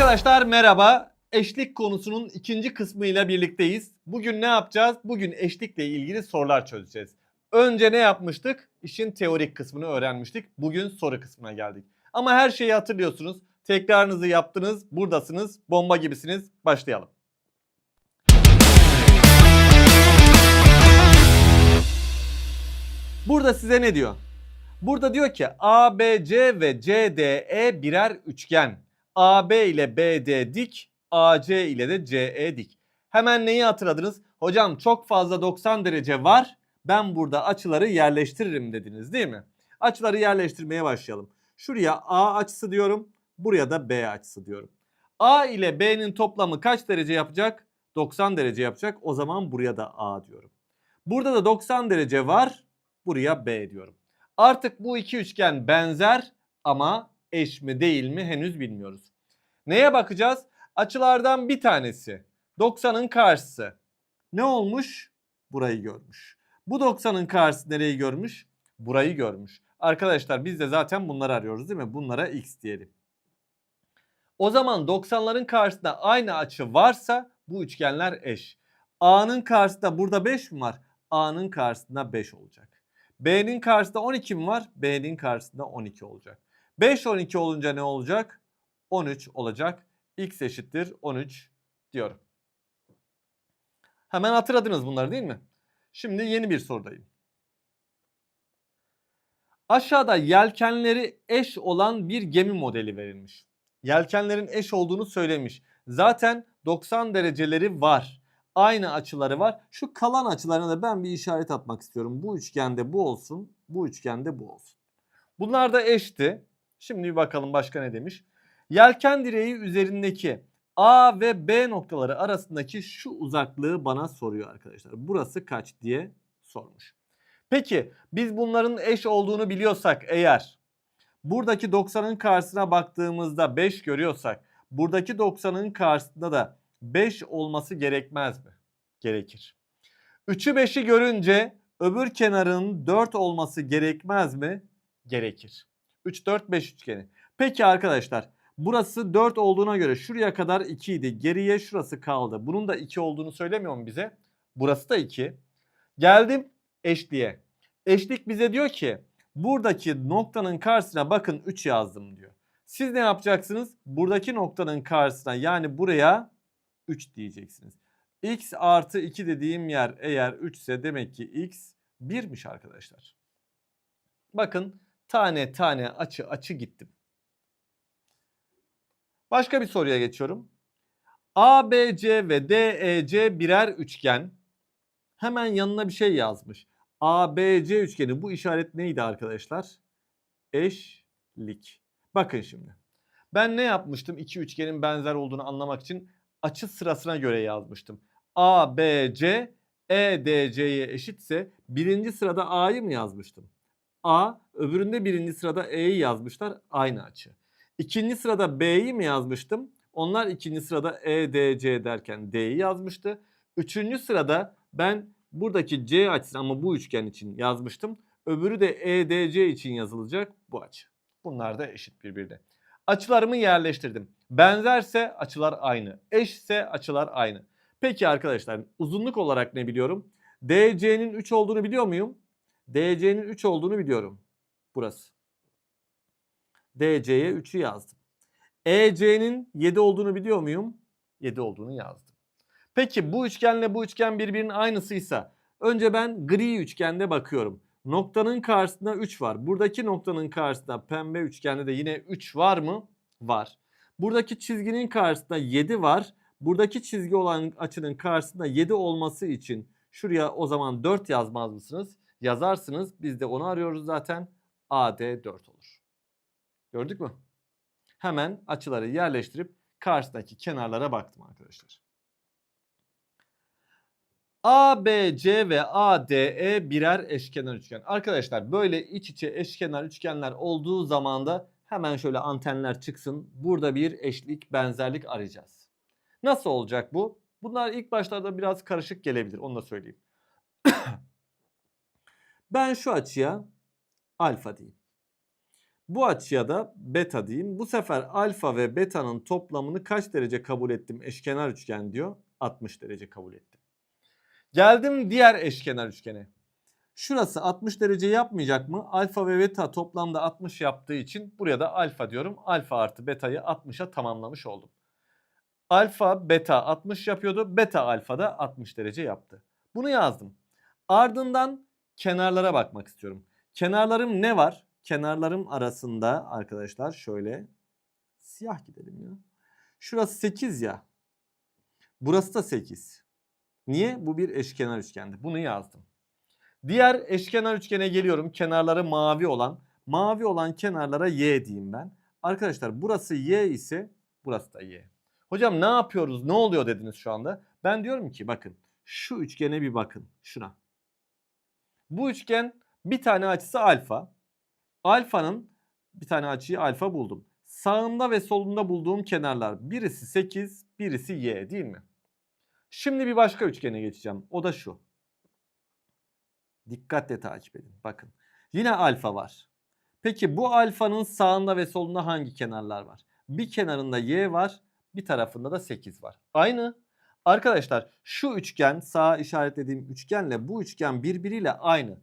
Arkadaşlar merhaba. Eşlik konusunun ikinci kısmıyla birlikteyiz. Bugün ne yapacağız? Bugün eşlikle ilgili sorular çözeceğiz. Önce ne yapmıştık? İşin teorik kısmını öğrenmiştik. Bugün soru kısmına geldik. Ama her şeyi hatırlıyorsunuz. Tekrarınızı yaptınız, buradasınız, bomba gibisiniz. Başlayalım. Burada size ne diyor? Burada diyor ki ABC ve CDE birer üçgen. AB ile BD dik, AC ile de CE dik. Hemen neyi hatırladınız? Hocam çok fazla 90 derece var. Ben burada açıları yerleştiririm dediniz değil mi? Açıları yerleştirmeye başlayalım. Şuraya A açısı diyorum. Buraya da B açısı diyorum. A ile B'nin toplamı kaç derece yapacak? 90 derece yapacak. O zaman buraya da A diyorum. Burada da 90 derece var. Buraya B diyorum. Artık bu iki üçgen benzer ama eş mi değil mi henüz bilmiyoruz. Neye bakacağız? Açılardan bir tanesi 90'ın karşısı. Ne olmuş? Burayı görmüş. Bu 90'ın karşısı nereyi görmüş? Burayı görmüş. Arkadaşlar biz de zaten bunları arıyoruz değil mi? Bunlara x diyelim. O zaman 90'ların karşısında aynı açı varsa bu üçgenler eş. A'nın karşısında burada 5 mi var? A'nın karşısında 5 olacak. B'nin karşısında 12 mi var? B'nin karşısında 12 olacak. 5 12 olunca ne olacak? 13 olacak. X eşittir 13 diyorum. Hemen hatırladınız bunları değil mi? Şimdi yeni bir sorudayım. Aşağıda yelkenleri eş olan bir gemi modeli verilmiş. Yelkenlerin eş olduğunu söylemiş. Zaten 90 dereceleri var. Aynı açıları var. Şu kalan açılarına da ben bir işaret atmak istiyorum. Bu üçgende bu olsun, bu üçgende bu olsun. Bunlar da eşti. Şimdi bir bakalım başka ne demiş. Yelken direği üzerindeki A ve B noktaları arasındaki şu uzaklığı bana soruyor arkadaşlar. Burası kaç diye sormuş. Peki biz bunların eş olduğunu biliyorsak eğer buradaki 90'ın karşısına baktığımızda 5 görüyorsak buradaki 90'ın karşısında da 5 olması gerekmez mi? Gerekir. 3'ü 5'i görünce öbür kenarın 4 olması gerekmez mi? Gerekir. 3 4 5 üçgeni. Peki arkadaşlar burası 4 olduğuna göre şuraya kadar 2 idi. Geriye şurası kaldı. Bunun da 2 olduğunu söylemiyor mu bize? Burası da 2. Geldim eşliğe. Eşlik bize diyor ki buradaki noktanın karşısına bakın 3 yazdım diyor. Siz ne yapacaksınız? Buradaki noktanın karşısına yani buraya 3 diyeceksiniz. x artı 2 dediğim yer eğer 3 ise demek ki x 1'miş arkadaşlar. Bakın tane tane açı açı gittim. Başka bir soruya geçiyorum. ABC ve DEC birer üçgen. Hemen yanına bir şey yazmış. ABC üçgeni bu işaret neydi arkadaşlar? Eşlik. Bakın şimdi. Ben ne yapmıştım? İki üçgenin benzer olduğunu anlamak için açı sırasına göre yazmıştım. ABC EDC'ye eşitse birinci sırada A'yı mı yazmıştım? A öbüründe birinci sırada E'yi yazmışlar aynı açı. İkinci sırada B'yi mi yazmıştım? Onlar ikinci sırada EDC derken D'yi yazmıştı. Üçüncü sırada ben buradaki C açısını ama bu üçgen için yazmıştım. Öbürü de EDC için yazılacak bu açı. Bunlar da eşit birbirine. Açılarımı yerleştirdim. Benzerse açılar aynı. Eşse açılar aynı. Peki arkadaşlar uzunluk olarak ne biliyorum? DC'nin 3 olduğunu biliyor muyum? DC'nin 3 olduğunu biliyorum. Burası. DC'ye 3'ü yazdım. EC'nin 7 olduğunu biliyor muyum? 7 olduğunu yazdım. Peki bu üçgenle bu üçgen birbirinin aynısıysa önce ben gri üçgende bakıyorum. Noktanın karşısında 3 var. Buradaki noktanın karşısında pembe üçgende de yine 3 var mı? Var. Buradaki çizginin karşısında 7 var. Buradaki çizgi olan açının karşısında 7 olması için şuraya o zaman 4 yazmaz mısınız? Yazarsınız. Biz de onu arıyoruz zaten. AD 4 olur. Gördük mü? Hemen açıları yerleştirip karşısındaki kenarlara baktım arkadaşlar. ABC ve ADE birer eşkenar üçgen. Arkadaşlar böyle iç içe eşkenar üçgenler olduğu zaman da hemen şöyle antenler çıksın. Burada bir eşlik, benzerlik arayacağız. Nasıl olacak bu? Bunlar ilk başlarda biraz karışık gelebilir onu da söyleyeyim. ben şu açıya alfa diyeyim. Bu açıya da beta diyeyim. Bu sefer alfa ve beta'nın toplamını kaç derece kabul ettim? Eşkenar üçgen diyor. 60 derece kabul ettim. Geldim diğer eşkenar üçgene. Şurası 60 derece yapmayacak mı? Alfa ve beta toplamda 60 yaptığı için buraya da alfa diyorum. Alfa artı beta'yı 60'a tamamlamış oldum. Alfa beta 60 yapıyordu. Beta alfa da 60 derece yaptı. Bunu yazdım. Ardından kenarlara bakmak istiyorum. Kenarlarım ne var? Kenarlarım arasında arkadaşlar şöyle siyah gidelim ya. Şurası 8 ya. Burası da 8. Niye? Bu bir eşkenar üçgendi. Bunu yazdım. Diğer eşkenar üçgene geliyorum. Kenarları mavi olan. Mavi olan kenarlara y diyeyim ben. Arkadaşlar burası y ise burası da y. Hocam ne yapıyoruz? Ne oluyor dediniz şu anda? Ben diyorum ki bakın şu üçgene bir bakın. Şuna. Bu üçgen bir tane açısı alfa. Alfanın bir tane açıyı alfa buldum. Sağında ve solunda bulduğum kenarlar birisi 8, birisi y değil mi? Şimdi bir başka üçgene geçeceğim. O da şu. Dikkatle takip edin. Bakın. Yine alfa var. Peki bu alfanın sağında ve solunda hangi kenarlar var? Bir kenarında y var, bir tarafında da 8 var. Aynı. Arkadaşlar şu üçgen sağ işaretlediğim üçgenle bu üçgen birbiriyle aynı.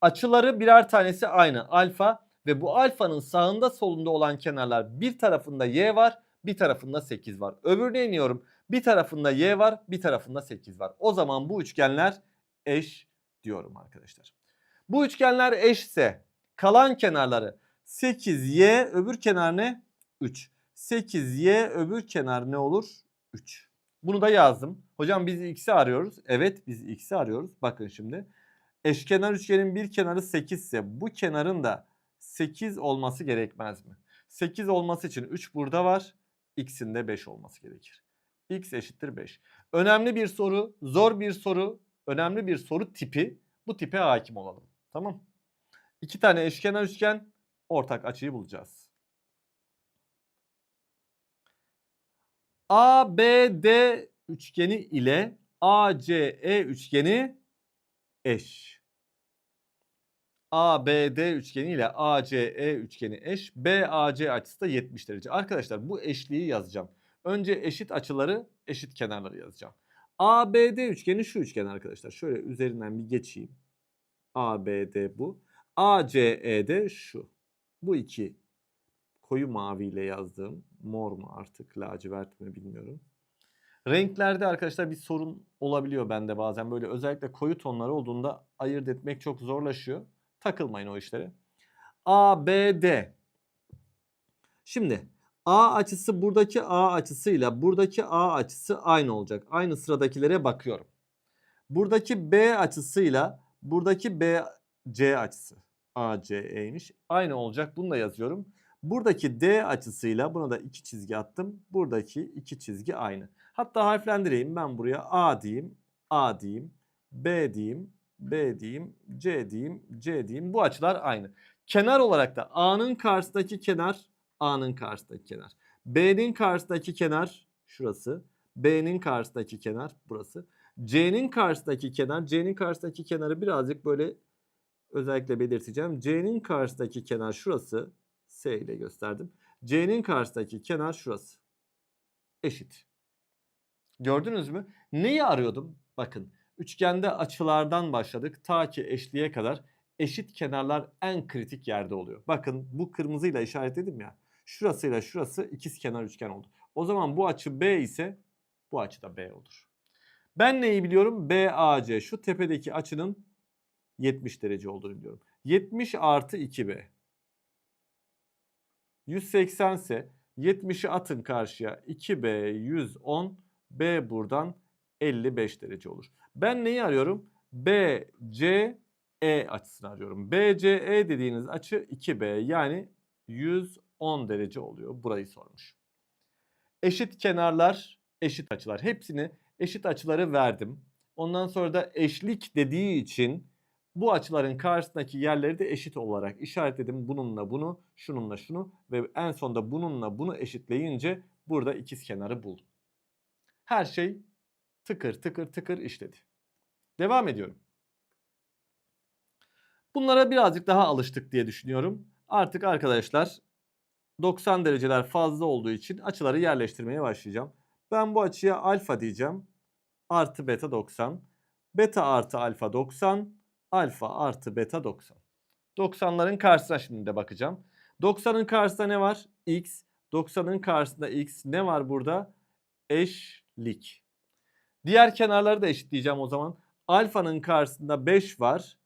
Açıları birer tanesi aynı. Alfa ve bu alfanın sağında solunda olan kenarlar bir tarafında y var, bir tarafında 8 var. Öbürüne iniyorum. Bir tarafında y var, bir tarafında 8 var. O zaman bu üçgenler eş diyorum arkadaşlar. Bu üçgenler eşse kalan kenarları 8y öbür kenar ne? 3. 8y öbür kenar ne olur? 3. Bunu da yazdım. Hocam biz x'i arıyoruz. Evet biz x'i arıyoruz. Bakın şimdi. Eşkenar üçgenin bir kenarı 8 ise bu kenarın da 8 olması gerekmez mi? 8 olması için 3 burada var. X'in de 5 olması gerekir. X eşittir 5. Önemli bir soru, zor bir soru, önemli bir soru tipi. Bu tipe hakim olalım. Tamam. İki tane eşkenar üçgen ortak açıyı bulacağız. ABD üçgeni ile ACE üçgeni eş. ABD üçgeni ile ACE üçgeni eş. BAC açısı da 70 derece. Arkadaşlar bu eşliği yazacağım. Önce eşit açıları, eşit kenarları yazacağım. ABD üçgeni şu üçgen arkadaşlar. Şöyle üzerinden bir geçeyim. ABD bu. ACE de şu. Bu iki koyu maviyle yazdığım mor mu artık lacivert mi bilmiyorum. Renklerde arkadaşlar bir sorun olabiliyor bende bazen. Böyle özellikle koyu tonlar olduğunda ayırt etmek çok zorlaşıyor. Takılmayın o işlere. ABD. Şimdi A açısı buradaki A açısıyla buradaki A açısı aynı olacak. Aynı sıradakilere bakıyorum. Buradaki B açısıyla buradaki BC açısı ACE'ymiş. Aynı olacak. Bunu da yazıyorum. Buradaki D açısıyla buna da iki çizgi attım. Buradaki iki çizgi aynı. Hatta harflendireyim. Ben buraya A diyeyim, A diyeyim, B diyeyim, B diyeyim, C diyeyim, C diyeyim. Bu açılar aynı. Kenar olarak da A'nın karşısındaki kenar A'nın karşısındaki kenar. B'nin karşısındaki kenar şurası. B'nin karşısındaki kenar burası. C'nin karşısındaki kenar, C'nin karşısındaki kenarı birazcık böyle özellikle belirteceğim. C'nin karşısındaki kenar şurası. S ile gösterdim. C'nin karşısındaki kenar şurası. Eşit. Gördünüz mü? Neyi arıyordum? Bakın üçgende açılardan başladık ta ki eşliğe kadar eşit kenarlar en kritik yerde oluyor. Bakın bu kırmızıyla işaretledim ya. Şurasıyla şurası ikiz kenar üçgen oldu. O zaman bu açı B ise bu açı da B olur. Ben neyi biliyorum? BAC şu tepedeki açının 70 derece olduğunu biliyorum. 70 artı 2B. 180 ise 70'i atın karşıya 2B 110 B buradan 55 derece olur. Ben neyi arıyorum? BCE açısını arıyorum. BCE dediğiniz açı 2B yani 110 derece oluyor. Burayı sormuş. Eşit kenarlar, eşit açılar. Hepsini eşit açıları verdim. Ondan sonra da eşlik dediği için bu açıların karşısındaki yerleri de eşit olarak işaretledim. Bununla bunu, şununla şunu ve en sonunda bununla bunu eşitleyince burada ikiz kenarı buldum. Her şey tıkır tıkır tıkır işledi. Devam ediyorum. Bunlara birazcık daha alıştık diye düşünüyorum. Artık arkadaşlar 90 dereceler fazla olduğu için açıları yerleştirmeye başlayacağım. Ben bu açıya alfa diyeceğim. Artı beta 90. Beta artı alfa 90. Alfa artı beta 90. 90'ların karşısına şimdi de bakacağım. 90'ın karşısında ne var? X. 90'ın karşısında X. Ne var burada? Eşlik. Diğer kenarları da eşitleyeceğim o zaman. Alfanın karşısında 5 var.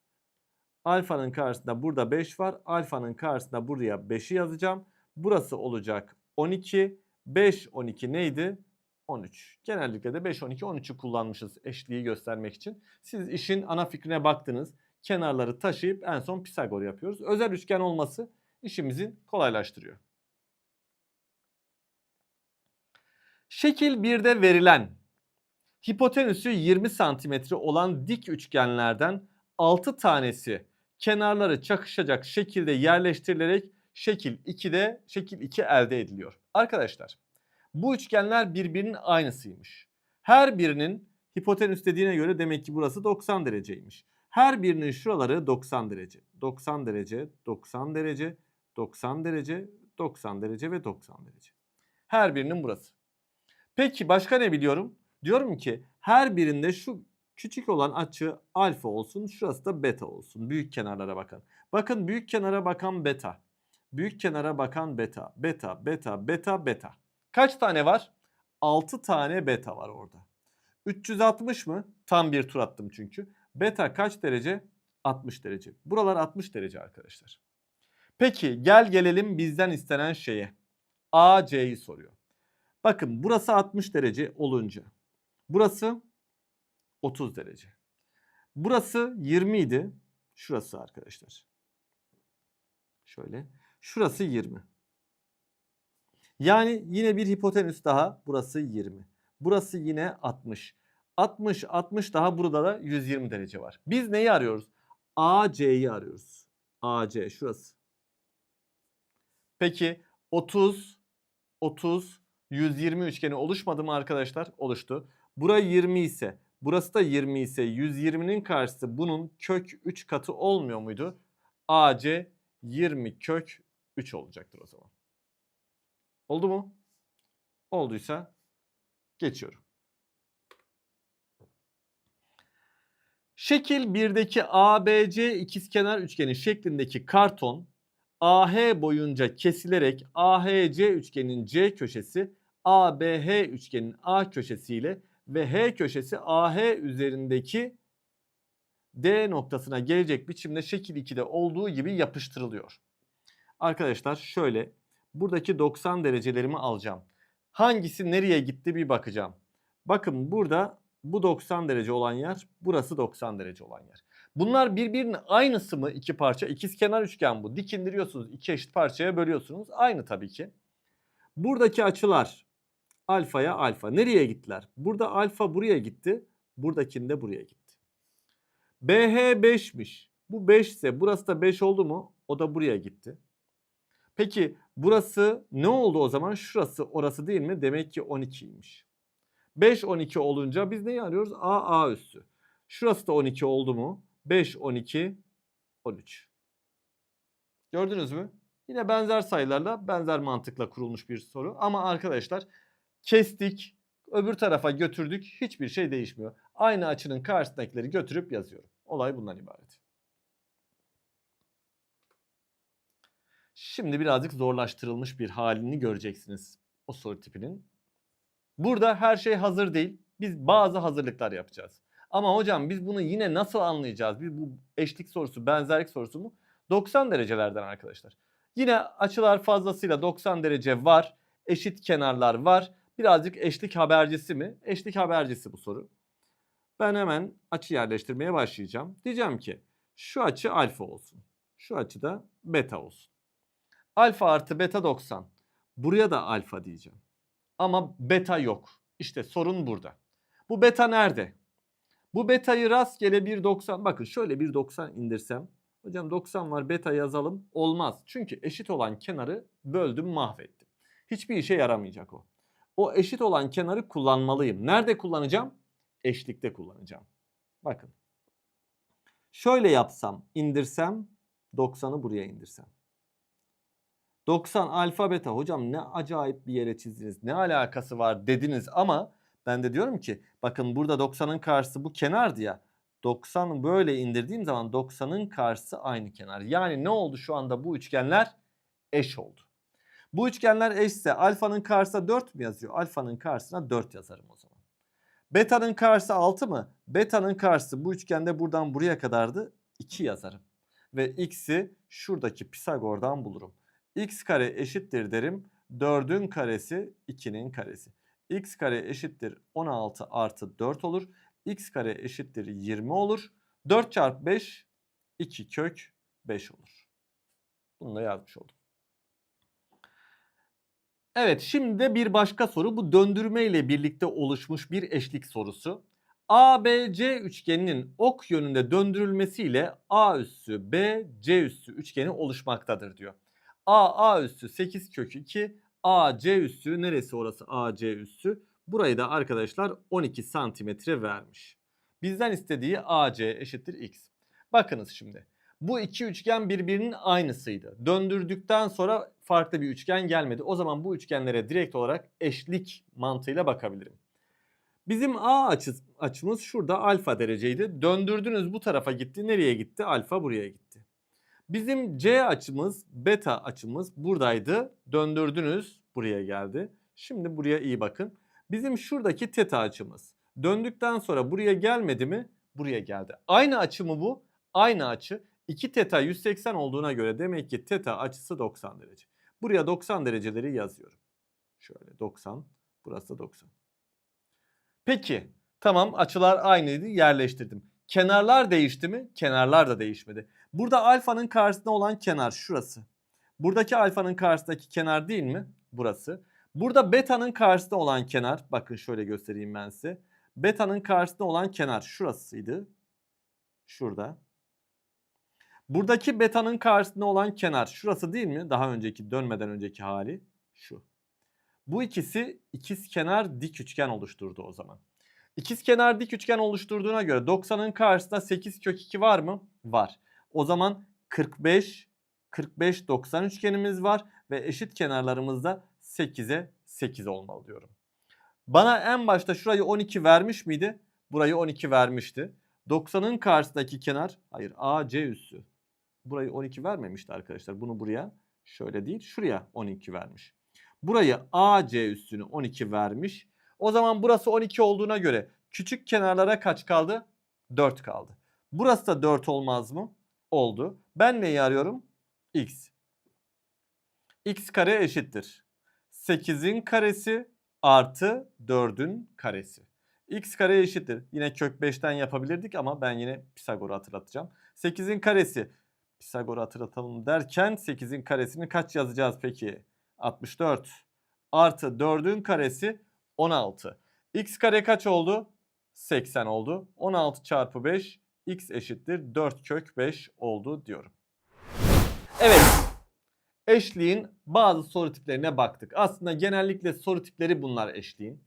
Alfanın karşısında burada 5 var. Alfanın karşısında buraya 5'i yazacağım. Burası olacak 12. 5, 12 neydi? 13. Genellikle de 5, 12, 13'ü kullanmışız eşliği göstermek için. Siz işin ana fikrine baktınız. Kenarları taşıyıp en son Pisagor yapıyoruz. Özel üçgen olması işimizi kolaylaştırıyor. Şekil 1'de verilen hipotenüsü 20 santimetre olan dik üçgenlerden 6 tanesi kenarları çakışacak şekilde yerleştirilerek şekil 2'de şekil 2 elde ediliyor. Arkadaşlar bu üçgenler birbirinin aynısıymış. Her birinin hipotenüs dediğine göre demek ki burası 90 dereceymiş. Her birinin şuraları 90 derece. 90 derece, 90 derece, 90 derece, 90 derece ve 90 derece. Her birinin burası. Peki başka ne biliyorum? Diyorum ki her birinde şu küçük olan açı alfa olsun, şurası da beta olsun. Büyük kenarlara bakın. Bakın büyük kenara bakan beta. Büyük kenara bakan beta, beta, beta, beta, beta. Kaç tane var? 6 tane beta var orada. 360 mı? Tam bir tur attım çünkü. Beta kaç derece? 60 derece. Buralar 60 derece arkadaşlar. Peki gel gelelim bizden istenen şeye. AC'yi soruyor. Bakın burası 60 derece olunca. Burası 30 derece. Burası 20 idi. Şurası arkadaşlar. Şöyle. Şurası 20. Yani yine bir hipotenüs daha. Burası 20. Burası yine 60. 60, 60 daha burada da 120 derece var. Biz neyi arıyoruz? AC'yi arıyoruz. AC şurası. Peki 30, 30, 120 üçgeni oluşmadı mı arkadaşlar? Oluştu. Bura 20 ise, burası da 20 ise 120'nin karşısı bunun kök 3 katı olmuyor muydu? AC 20 kök 3 olacaktır o zaman. Oldu mu? Olduysa geçiyorum. Şekil 1'deki ABC ikizkenar üçgeni şeklindeki karton AH boyunca kesilerek AHC üçgenin C köşesi ABH üçgenin A köşesiyle ve H köşesi AH üzerindeki D noktasına gelecek biçimde şekil 2'de olduğu gibi yapıştırılıyor. Arkadaşlar şöyle buradaki 90 derecelerimi alacağım. Hangisi nereye gitti bir bakacağım. Bakın burada bu 90 derece olan yer, burası 90 derece olan yer. Bunlar birbirinin aynısı mı iki parça? İkizkenar üçgen bu. Dik indiriyorsunuz, iki eşit parçaya bölüyorsunuz. Aynı tabii ki. Buradaki açılar alfaya alfa. Nereye gittiler? Burada alfa buraya gitti. Buradakinde buraya gitti. BH 5'miş. Bu 5 ise burası da 5 oldu mu? O da buraya gitti. Peki burası ne oldu o zaman? Şurası orası değil mi? Demek ki 12'ymiş. 5 12 olunca biz neyi arıyoruz? A A üssü. Şurası da 12 oldu mu? 5 12 13. Gördünüz mü? Yine benzer sayılarla benzer mantıkla kurulmuş bir soru ama arkadaşlar kestik, öbür tarafa götürdük hiçbir şey değişmiyor. Aynı açının karşısındakileri götürüp yazıyorum. Olay bundan ibaret. Şimdi birazcık zorlaştırılmış bir halini göreceksiniz o soru tipinin. Burada her şey hazır değil. Biz bazı hazırlıklar yapacağız. Ama hocam biz bunu yine nasıl anlayacağız? Biz bu eşlik sorusu, benzerlik sorusu mu? 90 derecelerden arkadaşlar. Yine açılar fazlasıyla 90 derece var. Eşit kenarlar var. Birazcık eşlik habercisi mi? Eşlik habercisi bu soru. Ben hemen açı yerleştirmeye başlayacağım. Diyeceğim ki şu açı alfa olsun. Şu açı da beta olsun. Alfa artı beta 90. Buraya da alfa diyeceğim. Ama beta yok. İşte sorun burada. Bu beta nerede? Bu betayı rastgele 1.90 bakın şöyle 1.90 indirsem. Hocam 90 var beta yazalım. Olmaz. Çünkü eşit olan kenarı böldüm mahvettim. Hiçbir işe yaramayacak o. O eşit olan kenarı kullanmalıyım. Nerede kullanacağım? Eşlikte kullanacağım. Bakın. Şöyle yapsam indirsem 90'ı buraya indirsem. 90 alfa beta hocam ne acayip bir yere çizdiniz. Ne alakası var dediniz ama ben de diyorum ki bakın burada 90'ın karşısı bu kenardı ya. 90'ı böyle indirdiğim zaman 90'ın karşısı aynı kenar. Yani ne oldu şu anda bu üçgenler eş oldu. Bu üçgenler eşse alfanın karşısına 4 mü yazıyor? Alfanın karşısına 4 yazarım o zaman. Beta'nın karşısı 6 mı? Beta'nın karşısı bu üçgende buradan buraya kadardı. 2 yazarım. Ve x'i şuradaki Pisagor'dan bulurum. X kare eşittir derim. 4'ün karesi 2'nin karesi. x kare eşittir 16 artı 4 olur. x kare eşittir 20 olur. 4 çarpı 5 2 kök 5 olur. Bunu da yazmış oldum. Evet şimdi de bir başka soru bu döndürme ile birlikte oluşmuş bir eşlik sorusu. ABC üçgeninin ok yönünde döndürülmesiyle A üssü B C üssü üçgeni oluşmaktadır diyor. A A üssü 8 kök 2 AC üssü neresi orası AC üssü? Burayı da arkadaşlar 12 santimetre vermiş. Bizden istediği AC eşittir x. Bakınız şimdi. Bu iki üçgen birbirinin aynısıydı. Döndürdükten sonra farklı bir üçgen gelmedi. O zaman bu üçgenlere direkt olarak eşlik mantığıyla bakabilirim. Bizim A açı, açımız şurada alfa dereceydi. Döndürdünüz bu tarafa gitti. Nereye gitti? Alfa buraya gitti. Bizim C açımız, beta açımız buradaydı. Döndürdünüz buraya geldi. Şimdi buraya iyi bakın. Bizim şuradaki teta açımız. Döndükten sonra buraya gelmedi mi? Buraya geldi. Aynı açı mı bu? Aynı açı. 2 teta 180 olduğuna göre demek ki teta açısı 90 derece. Buraya 90 dereceleri yazıyorum. Şöyle 90, burası da 90. Peki tamam açılar aynıydı yerleştirdim. Kenarlar değişti mi? Kenarlar da değişmedi. Burada alfanın karşısında olan kenar şurası. Buradaki alfanın karşısındaki kenar değil mi? Burası. Burada beta'nın karşısında olan kenar bakın şöyle göstereyim ben size. Beta'nın karşısında olan kenar şurasıydı. Şurada. Buradaki beta'nın karşısında olan kenar şurası değil mi? Daha önceki dönmeden önceki hali şu. Bu ikisi ikiz kenar dik üçgen oluşturdu o zaman. İkiz kenar dik üçgen oluşturduğuna göre 90'ın karşısında 8 kök 2 var mı? Var. O zaman 45 45 90 üçgenimiz var ve eşit kenarlarımızda 8'e 8 olmalı diyorum. Bana en başta şurayı 12 vermiş miydi? Burayı 12 vermişti. 90'ın karşısındaki kenar hayır AC üssü. Burayı 12 vermemişti arkadaşlar. Bunu buraya şöyle değil şuraya 12 vermiş. Burayı AC üstünü 12 vermiş. O zaman burası 12 olduğuna göre küçük kenarlara kaç kaldı? 4 kaldı. Burası da 4 olmaz mı? Oldu. Ben neyi arıyorum? X. X kare eşittir. 8'in karesi artı 4'ün karesi. X kare eşittir. Yine kök 5'ten yapabilirdik ama ben yine Pisagor'u hatırlatacağım. 8'in karesi. Pisagor'u hatırlatalım derken 8'in karesini kaç yazacağız peki? 64 artı 4'ün karesi 16. X kare kaç oldu? 80 oldu. 16 çarpı 5 x eşittir 4 kök 5 oldu diyorum. Evet. Eşliğin bazı soru tiplerine baktık. Aslında genellikle soru tipleri bunlar eşliğin.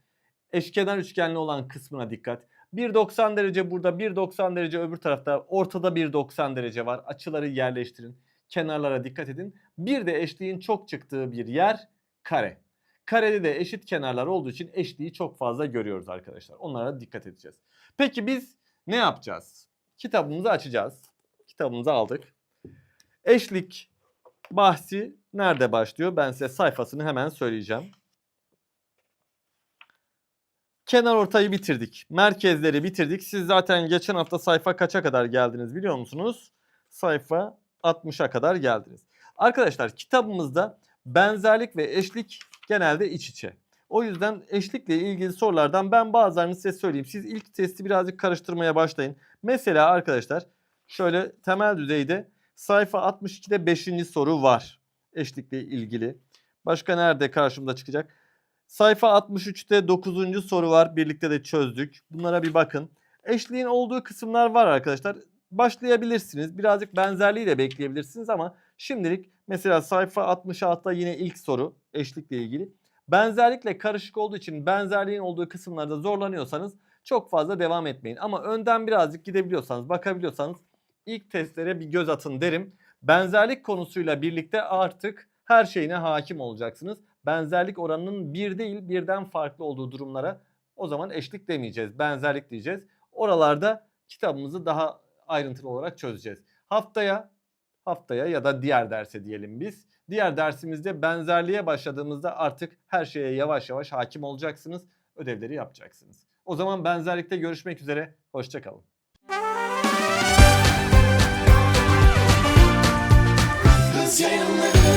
Eşkenar üçgenli olan kısmına dikkat. 1.90 derece burada, 1.90 derece öbür tarafta. Ortada 1.90 derece var. Açıları yerleştirin. Kenarlara dikkat edin. Bir de eşliğin çok çıktığı bir yer kare. Karede de eşit kenarlar olduğu için eşliği çok fazla görüyoruz arkadaşlar. Onlara dikkat edeceğiz. Peki biz ne yapacağız? Kitabımızı açacağız. Kitabımızı aldık. Eşlik bahsi nerede başlıyor? Ben size sayfasını hemen söyleyeceğim. Kenar ortayı bitirdik. Merkezleri bitirdik. Siz zaten geçen hafta sayfa kaça kadar geldiniz biliyor musunuz? Sayfa 60'a kadar geldiniz. Arkadaşlar kitabımızda benzerlik ve eşlik genelde iç içe. O yüzden eşlikle ilgili sorulardan ben bazılarını size söyleyeyim. Siz ilk testi birazcık karıştırmaya başlayın. Mesela arkadaşlar şöyle temel düzeyde sayfa 62'de 5. soru var. Eşlikle ilgili. Başka nerede karşımda çıkacak? Sayfa 63'te 9. soru var. Birlikte de çözdük. Bunlara bir bakın. Eşliğin olduğu kısımlar var arkadaşlar. Başlayabilirsiniz. Birazcık benzerliği de bekleyebilirsiniz ama şimdilik mesela sayfa 66'da yine ilk soru eşlikle ilgili. Benzerlikle karışık olduğu için benzerliğin olduğu kısımlarda zorlanıyorsanız çok fazla devam etmeyin. Ama önden birazcık gidebiliyorsanız, bakabiliyorsanız ilk testlere bir göz atın derim. Benzerlik konusuyla birlikte artık Her şeyine hakim olacaksınız. Benzerlik oranının bir değil birden farklı olduğu durumlara o zaman eşlik demeyeceğiz. Benzerlik diyeceğiz. Oralarda kitabımızı daha ayrıntılı olarak çözeceğiz. Haftaya haftaya ya da diğer derse diyelim biz. Diğer dersimizde benzerliğe başladığımızda artık her şeye yavaş yavaş hakim olacaksınız. Ödevleri yapacaksınız. O zaman benzerlikte görüşmek üzere. Hoşçakalın. Yayınları